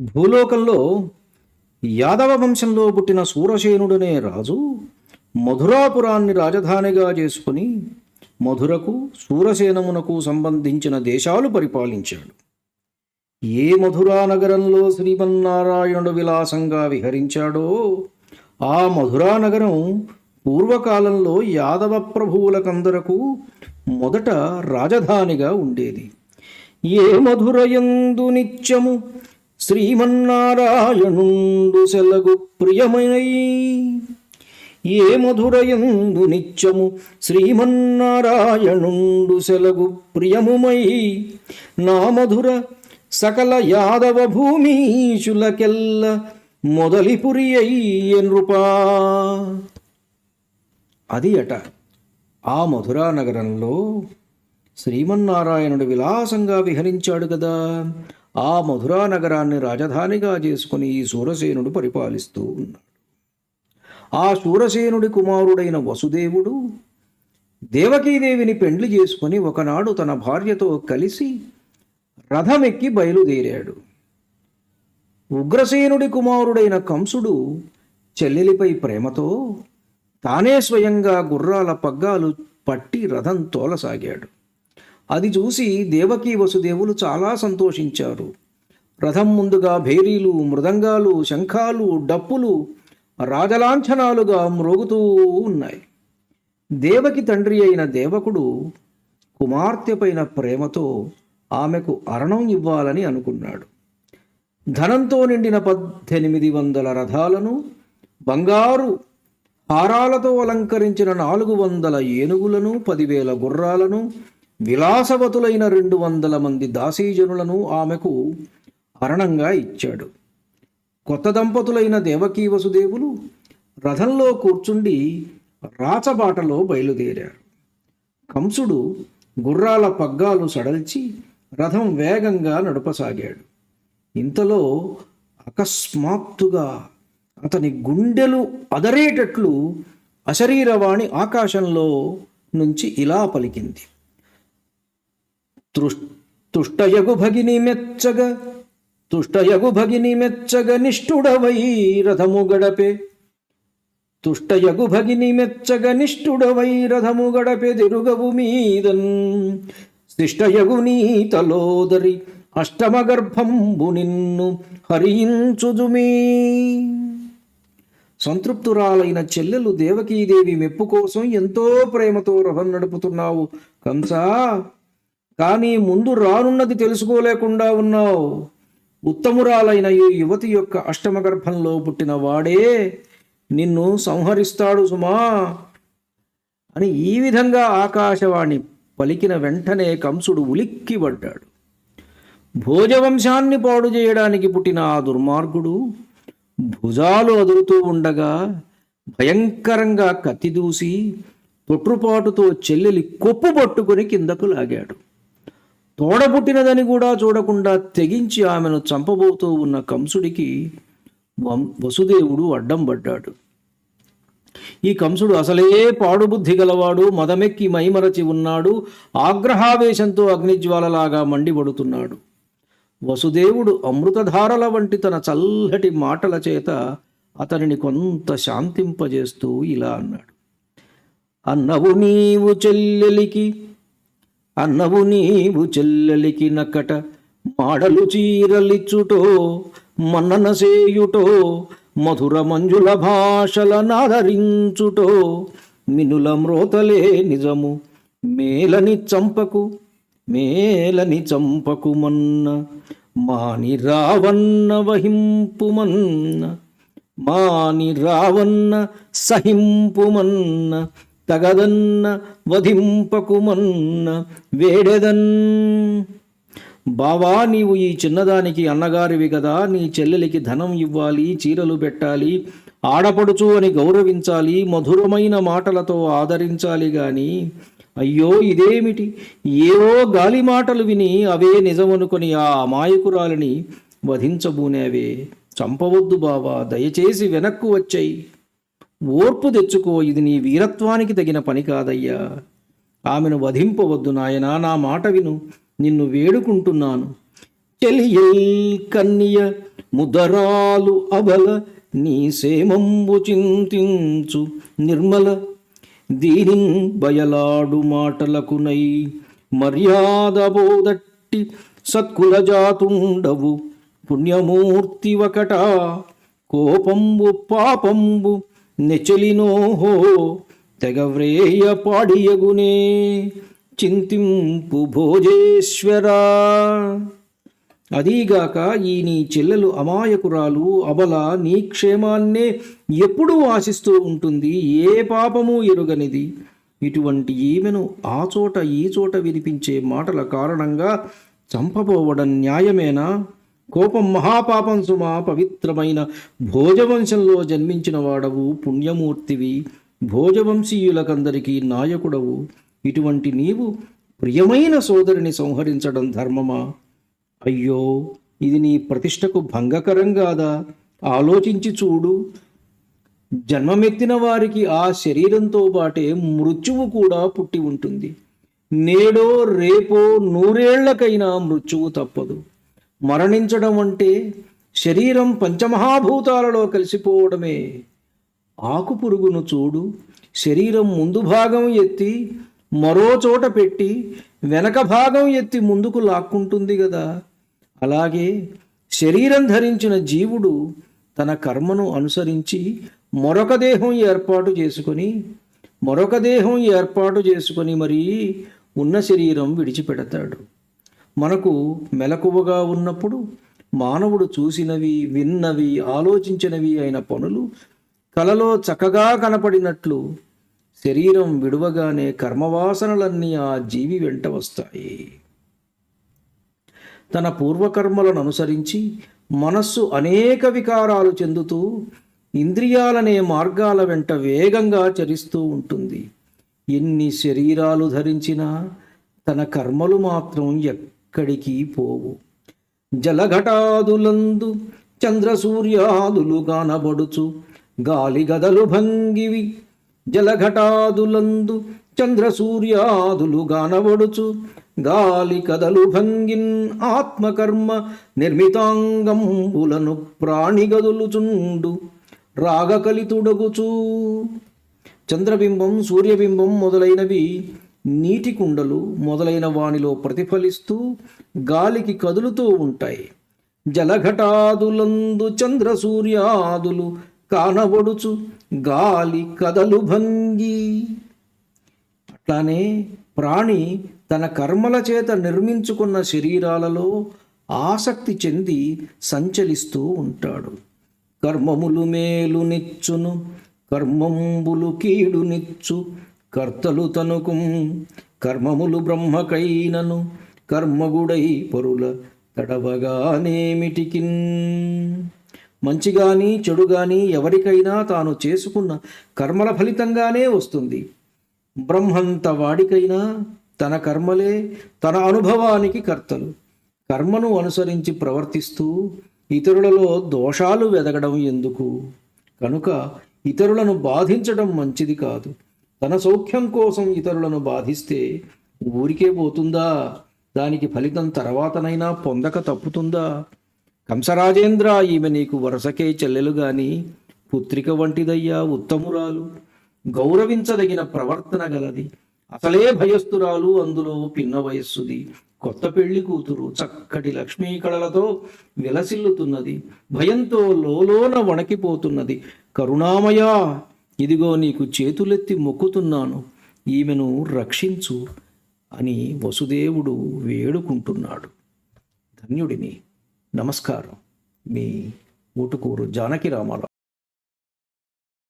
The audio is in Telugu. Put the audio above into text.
భూలోకంలో యాదవ వంశంలో పుట్టిన సూరసేనుడనే రాజు మధురాపురాన్ని రాజధానిగా చేసుకుని మధురకు సూరసేనమునకు సంబంధించిన దేశాలు పరిపాలించాడు. ఏ మధురా నగరంలో శ్రీమన్నారాయణుడు విలాసంగా విహరించాడో ఆ మధురా నగరం పూర్వకాలంలో యాదవ ప్రభువులకందరకు మొదట రాజధానిగా ఉండేది. ఏ మధురయందు నిత్యము శ్రీమన్నారాయణుండు సెలగు ప్రియమై ఏ మధురయందు నిత్యము శ్రీమన్నారాయణుండు సెలగు ప్రియముమై. నా మధుర సకల యాదవ భూమీశులకెల్ల మొదలిపురి అయ్య నృపా అది అట. ఆ మధురా నగరంలో శ్రీమన్నారాయణుడు విలాసంగా విహరించాడు కదా. ఆ మధురా నగరాన్ని రాజధానిగా చేసుకుని ఈ సూరసేనుడు పరిపాలిస్తూ ఉన్నాడు. ఆ సూరసేనుడి కుమారుడైన వసుదేవుడు దేవకీదేవిని పెండ్లి చేసుకుని ఒకనాడు తన భార్యతో కలిసి రథమెక్కి బయలుదేరాడు. ఉగ్రసేనుడి కుమారుడైన కంసుడు చెల్లెలిపై ప్రేమతో తానే స్వయంగా గుర్రాల పగ్గాలు పట్టి రథం తోలసాగాడు. అది చూసి దేవకీ వసుదేవులు చాలా సంతోషించారు. రథం ముందుగా భేరీలు మృదంగాలు శంఖాలు డప్పులు రాజలాంఛనాలుగా మ్రోగుతూ ఉన్నాయి. దేవకి తండ్రి అయిన దేవకుడు కుమార్తె పైన ప్రేమతో ఆమెకు అరణం ఇవ్వాలని అనుకున్నాడు. ధనంతో నిండిన పద్దెనిమిది వందల రథాలను బంగారు హారాలతో అలంకరించిన నాలుగు వందల ఏనుగులను పదివేల గుర్రాలను విలాసవతులైన రెండు వందల మంది దాసీజనులను ఆమెకు హరణంగా ఇచ్చాడు. కొత్త దంపతులైన దేవకీ వసుదేవులు రథంలో కూర్చుండి రాచబాటలో బయలుదేరారు. కంసుడు గుర్రాల పగ్గాలు సడల్చి రథం వేగంగా నడపసాగాడు. ఇంతలో అకస్మాత్తుగా అతని గుండెలు అదరేటట్లు అశరీరవాణి ఆకాశంలో నుంచి ఇలా పలికింది. తుష్టయగు భగిని మెచ్చగ తుష్టయగు భగిని మెచ్చగ నిష్ఠుడవై రథము గడపే. తుష్టయగు భగిని మెచ్చగ నిష్ఠుడవై రథము గడపే తిరుగవు మీదన్. శిష్టయగు నీతలోదరి అష్టమగర్భంబు నిన్ను హరించుదుమీ సంతృప్తురాలైన చెల్లెలు దేవకీదేవి మెప్పు కోసం ఎంతో ప్రేమతో రథం నడుపుతున్నావు. కంసా కానీ ముందు రానున్నది తెలుసుకోలేకుండా ఉన్నావు. ఉత్తమురాలైన ఈ యువతి యొక్క అష్టమ గర్భంలో పుట్టిన వాడే నిన్ను సంహరిస్తాడు సుమా అని ఈ విధంగా ఆకాశవాణి పలికిన వెంటనే కంసుడు ఉలిక్కిపడ్డాడు. భోజవంశాన్ని పాడు చేయడానికి పుట్టిన ఆ దుర్మార్గుడు భుజాలు అదురుతూ ఉండగా భయంకరంగా కత్తిదూసి తొట్రుపాటుతో చెల్లెలి కొప్పు పట్టుకుని కిందకు లాగాడు. తోడబుట్టినదని కూడా చూడకుండా తెగించి ఆమెను చంపబోతూ ఉన్న కంసుడికి వం- వసుదేవుడు అడ్డం పడ్డాడు. ఈ కంసుడు అసలే పాడుబుద్ధి గలవాడు మదమెక్కి మైమరచి ఉన్నాడు ఆగ్రహావేశంతో అగ్నిజ్వాలలాగా మండిపడుతున్నాడు. వసుదేవుడు అమృతధారల వంటి తన చల్లటి మాటల చేత అతనిని కొంత శాంతింపజేస్తూ ఇలా అన్నాడు. అన్నవు నీవు చెల్లెలికి అన్నవు నీవు చెల్లెలికి నక్కట మాడలు చీరలిచ్చుటో మన్నన సేయుటో మధుర మంజుల భాషల నాదరించుటో మినుల మ్రోతలే నిజము మేలని చంపకు మేలని చంపకు మన్న మాని రావన్న వహింపుమన్న మాని రావన్న సహింపుమన్న తగదన్న వధింపకుమన్న వేడెదన్. బావా నీవు ఈ చిన్నదానికి అన్నగారివి కదా నీ చెల్లెలికి ధనం ఇవ్వాలి చీరలు పెట్టాలి ఆడపడుచు అని గౌరవించాలి మధురమైన మాటలతో ఆదరించాలి గాని అయ్యో ఇదేమిటి? ఏవో గాలి మాటలు విని అవే నిజమనుకొని ఆ అమాయకురాలిని వధించబూనేవే. చంపవద్దు బావా దయచేసి వెనక్కు వచ్చాయి. ఓర్పు తెచ్చుకో ఇది నీ వీరత్వానికి తగిన పని కాదయ్యా. ఆమెను వధింపవద్దు నాయనా నా మాట విను నిన్ను వేడుకుంటున్నాను. చెలియల్ కన్నియ ముదరాలు అబల నీ సేమంబు చింతించు నిర్మల. దీని బయలాడు మాటలకునై మర్యాద బోదట్టి సత్కుల జాతుండవు. పుణ్యమూర్తి ఒకట కోపంబు పాపంబు నెచలినోహో తెగవ్రేయ పాడియగునే చింతింపు భోజేశ్వరా. అదీగాక ఈ నీ చెల్లెలు అమాయకురాలు అబల నీ క్షేమాన్నే ఎప్పుడూ ఆశిస్తూ ఉంటుంది ఏ పాపము ఎరుగనిది. ఇటువంటి ఈమెను ఆ చోట ఈ చోట వినిపించే మాటల కారణంగా చంపబోవడం న్యాయమేనా? కోపం మహాపాపం సుమా పవిత్రమైన భోజవంశంలో జన్మించిన వాడవు పుణ్యమూర్తివి. భోజవంశీయులకందరికీ నాయకుడవు. ఇటువంటి నీవు ప్రియమైన సోదరిని సంహరించడం ధర్మమా? అయ్యో ఇది నీ ప్రతిష్టకు భంగకరం కాదా ఆలోచించి చూడు. జన్మమెత్తిన వారికి ఆ శరీరంతో పాటే మృత్యువు కూడా పుట్టి ఉంటుంది. నేడో రేపో నూరేళ్ళకైనా మృత్యువు తప్పదు. మరణించడం అంటే శరీరం పంచమహాభూతాలలో కలిసిపోవడమే. ఆకు పురుగును చూడు శరీరం ముందు భాగం ఎత్తి మరో చోట పెట్టి వెనక భాగం ఎత్తి ముందుకు లాక్కుంటుంది కదా అలాగే శరీరం ధరించిన జీవుడు తన కర్మను అనుసరించి మరొక దేహం ఏర్పాటు చేసుకొని మరొక దేహం ఏర్పాటు చేసుకొని మరీ ఉన్న శరీరం విడిచిపెడతాడు. మనకు మెలకువగా ఉన్నప్పుడు మానవుడు చూసినవి విన్నవి ఆలోచించినవి అయిన పనులు కలలో చక్కగా కనపడినట్లు శరీరం విడువగానే కర్మవాసనలన్నీ ఆ జీవి వెంట వస్తాయి. తన పూర్వకర్మలను అనుసరించి మనస్సు అనేక వికారాలు చెందుతూ ఇంద్రియాలనే మార్గాల వెంట వేగంగా చరిస్తూ ఉంటుంది. ఎన్ని శరీరాలు ధరించినా తన కర్మలు మాత్రం ఎక్కడికి పోవు. జలఘటాదులందు చంద్రసూర్యాదులు కానబడుచు గాలి గదలు భంగివి. జలఘటాదులందు చంద్రసూర్యాదులు గానబడుచు గాలి కదలు భంగిన్ ఆత్మకర్మ నిర్మితాంగంబులను ప్రాణిగదులుచుండు రాగకలితుడగుచూ చంద్రబింబం సూర్యబింబం మొదలైనవి నీటి కుండలు మొదలైన వానిలో ప్రతిఫలిస్తూ గాలికి కదులుతూ ఉంటాయి. జలఘటాదులందు చంద్ర సూర్యాదులు కానబడుచు గాలి కదలు భంగి. అట్లానే ప్రాణి తన కర్మల చేత నిర్మించుకున్న శరీరాలలో ఆసక్తి చెంది సంచలిస్తూ ఉంటాడు. కర్మములు మేలు నిచ్చును కర్మంబులు కీడు నిచ్చు కర్తలు తనుకు కర్మములు బ్రహ్మకైనను కర్మగుడై పరుల తడవగానేమిటికిన్? మంచి కానీ చెడు కానీ ఎవరికైనా తాను చేసుకున్న కర్మల ఫలితంగానే వస్తుంది. బ్రహ్మంత వాడికైనా తన కర్మలే తన అనుభవానికి కర్తలు. కర్మను అనుసరించి ప్రవర్తిస్తూ ఇతరులలో దోషాలు వెదగడం ఎందుకు? కనుక ఇతరులను బాధించడం మంచిది కాదు. తన సౌఖ్యం కోసం ఇతరులను బాధిస్తే ఊరికే పోతుందా? దానికి ఫలితం తర్వాతనైనా పొందక తప్పుతుందా? కంసరాజేంద్ర ఈమె నీకు వరసకే చెల్లెలు గాని పుత్రిక వంటిదయ్యా ఉత్తమురాలు. గౌరవించదగిన ప్రవర్తన గలది. అసలే భయస్థురాలు అందులో పిన్న వయస్సుది. కొత్త పెళ్ళి కూతురు చక్కటి లక్ష్మీ కళలతో విలసిల్లుతున్నది. భయంతో లోలోన వణకిపోతున్నది. కరుణామయ! ఇదిగో నీకు చేతులెత్తి మొక్కుతున్నాను ఈమెను రక్షించు అని వసుదేవుడు వేడుకుంటున్నాడు. ధన్యుడిని. నమస్కారం. మీ ఊటుకూరు జానకి రామారావు.